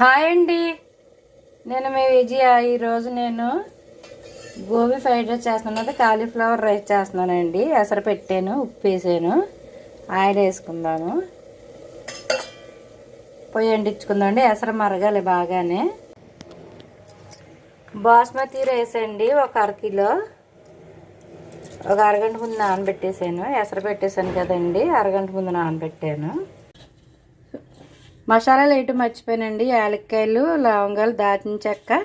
Hi అండి. నేను మీ విజయ. ఈరోజు నేను గోబీ ఫ్రైడ్ రైస్ చేస్తున్నాను. కాలీఫ్లవర్ రైస్ చేస్తున్నానండి. ఎసరు పెట్టాను ఉప్పు వేసాను ఆయిల్ వేసుకుందాము. పొయ్యి అండి ఎసరు మరగాలి బాగానే. బాస్మతి రైస్ అండి ఒక అరకిలో ఒక అరగంట ముందు నానబెట్టేసాను. ఎసరు పెట్టేశాను కదండి. అరగంట ముందు నానబెట్టాను. మసాలాలు వేయటం మర్చిపోయానండి. యాలక్కాయలు లవంగాలు దాచిన చెక్క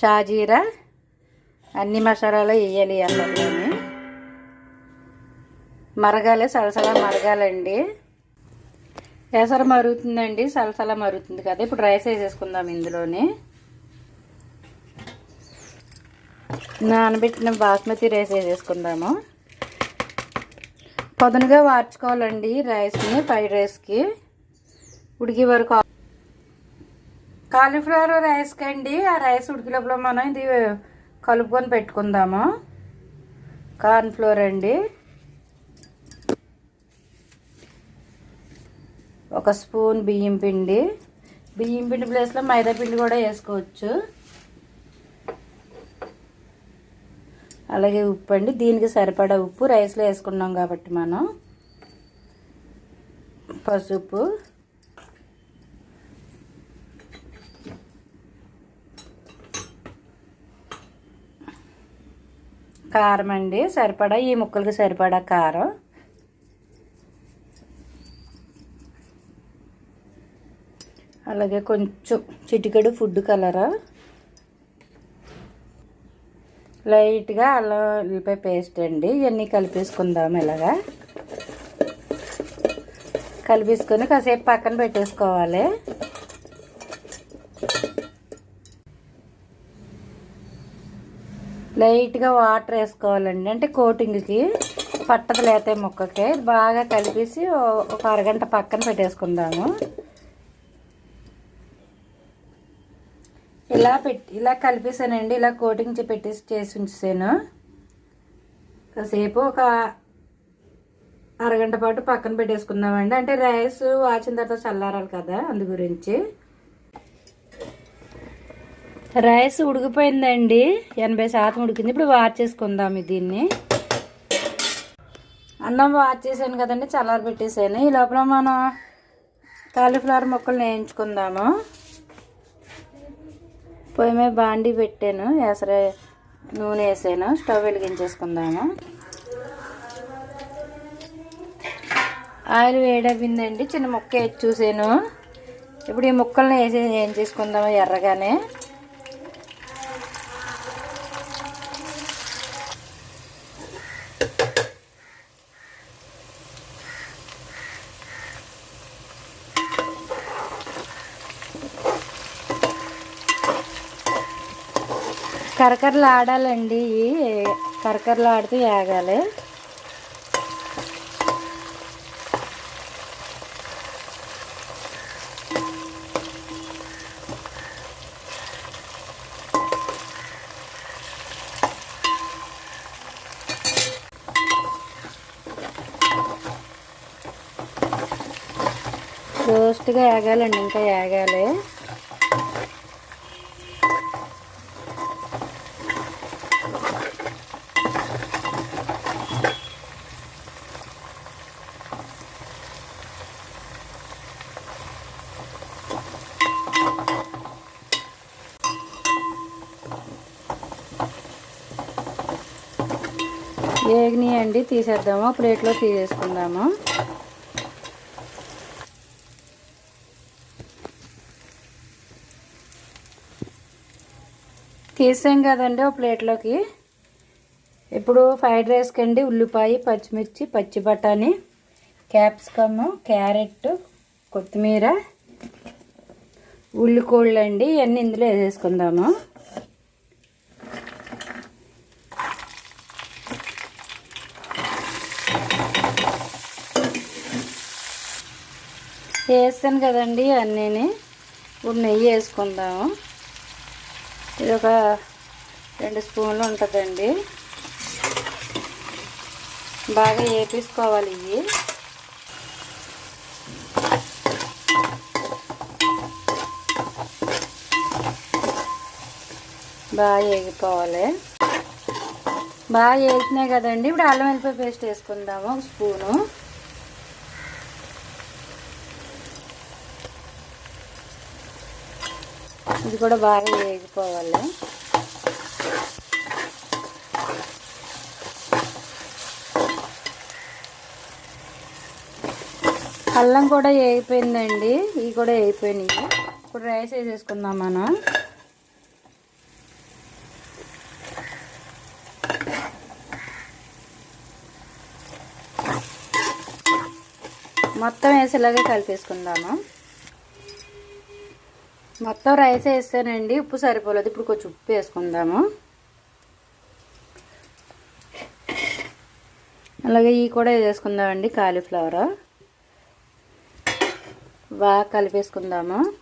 షాజీరా అన్ని మసాలాలు వేయాలి అందరిలోని మరగాలి సలసల మరగాలండి. ఎసర మరుగుతుందండి సలసల మరుగుతుంది కదా. ఇప్పుడు రైస్ వేసేసుకుందాం ఇందులోని. నానబెట్టిన బాస్మతి రైస్ వేసేసుకుందాము. పొదనగా వార్చుకోవాలండి రైస్ని ఫ్రైడ్ రైస్కి. ఉడికి వరకు కాలీఫ్లవర్ రైస్ కండి ఆ రైస్ ఉడికి లోపల మనం ఇది కలుపుకొని పెట్టుకుందాము. కార్న్ఫ్లోర్ అండి. ఒక స్పూన్ బియ్యం పిండి. బియ్యం పిండి ప్లేస్లో మైదా పిండి కూడా వేసుకోవచ్చు. అలాగే ఉప్పు అండి దీనికి సరిపడా ఉప్పు. రైస్లో వేసుకున్నాం కాబట్టి మనం. పసుపు. కారం అండి. సరిపడా? ఈ ముక్కలకి సరిపడా కారం. అలాగే కొంచెం చిటికెడు ఫుడ్ కలర్? లైట్గా అల్లం ఉల్లిపాయ పేస్ట్ అండి. ఇవన్నీ కలిపేసుకుందాం ఇలాగా. కలిపేసుకొని కాసేపు పక్కన పెట్టేసుకోవాలి. లైట్గా వాటర్ వేసుకోవాలండి. అంటే కోటింగ్కి పట్టదు లేతే ముక్కకి. బాగా కలిపేసి ఒక అరగంట పక్కన పెట్టేసుకుందాము. ఇలా పెట్టి ఇలా కలిపేసానండి. ఇలా కోటింగ్ పెట్టేసి చేసి ఉంచాను కాసేపు ఒక అరగంట పాటు పక్కన పెట్టేసుకుందామండి. అంటే రైస్ వాచిన తర్వాత చల్లారాలి కదా అందు గురించి. రైస్ ఉడికిపోయిందండి. ఎనభై శాతం ఉడికింది. ఇప్పుడు వాచ్ చేసుకుందాం దీన్ని. అన్నం వాచ్ చేశాను కదండి చల్లారి పెట్టేసాను ఈ లోపల మనం కాలీఫ్లవర్ ముక్కలు వేయించుకుందాము పొయ్యి మీద బాండి పెట్టాను ఎసరే నూనె వేసాను స్టవ్ వెలిగించేసుకుందాము. ఆయిల్ వేడవిందండి చిన్న ముక్క వేసి చూసాను ఇప్పుడు ఈ ముక్కల్ని వేసి ఏం చేసుకుందాము ఎర్రగానే. కరకరలు ఆడాలండి. కరకరలు ఆడితే ఏగాలి రోస్ట్గా ఏగాలండి ఇంకా ఏగాలి అండి తీసేద్దాము. ప్లేట్లో తీసేసుకుందాము. తీసాం కదండి ఒక ప్లేట్లోకి. ఇప్పుడు ఫ్రైడ్ రైస్కి అండి ఉల్లిపాయ పచ్చిమిర్చి పచ్చి బఠానీ క్యాప్సికమ్ క్యారెట్ కొత్తిమీర ఉల్లికోళ్ళు అండి ఇవన్నీ ఇందులో వేసేసుకుందాము. వేస్తాను కదండి అన్నీని. ఇప్పుడు నెయ్యి వేసుకుందాము. ఇది ఒక రెండు స్పూన్లు ఉంటుందండి. బాగా వేపించుకోవాలి ఇవి. బాగా వేగిపోవాలి బాగా వేగినాయి కదండి. ఇప్పుడు అల్లం వెల్లిపాయ పేస్ట్ వేసుకుందాము ఒక స్పూను. ఇది కూడా బాగా వేగిపోవాలి. అల్లం కూడా వేగిపోయిందండి. ఇవి కూడా వేగిపోయినాయి. ఇప్పుడు రైస్ వేసేసుకుందాం మనం. మొత్తం వేసేలాగా కలిపేసుకుందాము? మొత్తం రైస్ వేస్తానండి. ఉప్పు సరిపోలేదు. ఇప్పుడు కొంచెం ఉప్పు వేసుకుందాము. అలాగే ఇవి కూడా వేసుకుందామండి కాలీఫ్లవర్. బాగా కలిపేసుకుందాము.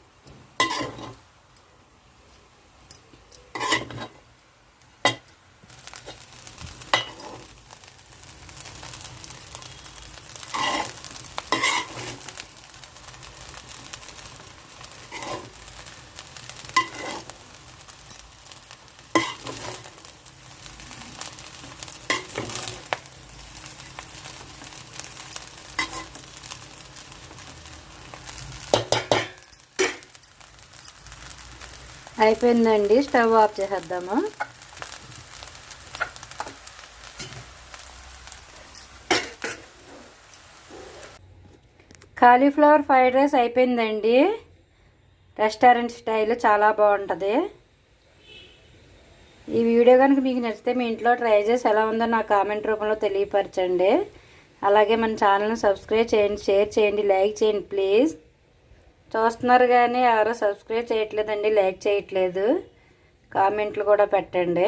అయిపోయిందండి. స్టవ్ ఆఫ్ చేసేద్దాము. కాలీఫ్లవర్ ఫ్రైడ్ రైస్ అయిపోయిందండి. రెస్టారెంట్ స్టైల్ చాలా బాగుంటుంది. ఈ వీడియో కనుక మీకు నచ్చితే మీ ఇంట్లో ట్రై చేసి ఎలా ఉందో నా కామెంట్ రూపంలో తెలియపరచండి. అలాగే మన ఛానల్ని సబ్స్క్రైబ్ చేయండి షేర్ చేయండి లైక్ చేయండి ప్లీజ్. చూస్తున్నారు కానీ ఎవరు సబ్స్క్రైబ్ చేయట్లేదండి లైక్ చేయట్లేదు. కామెంట్లు కూడా పెట్టండి.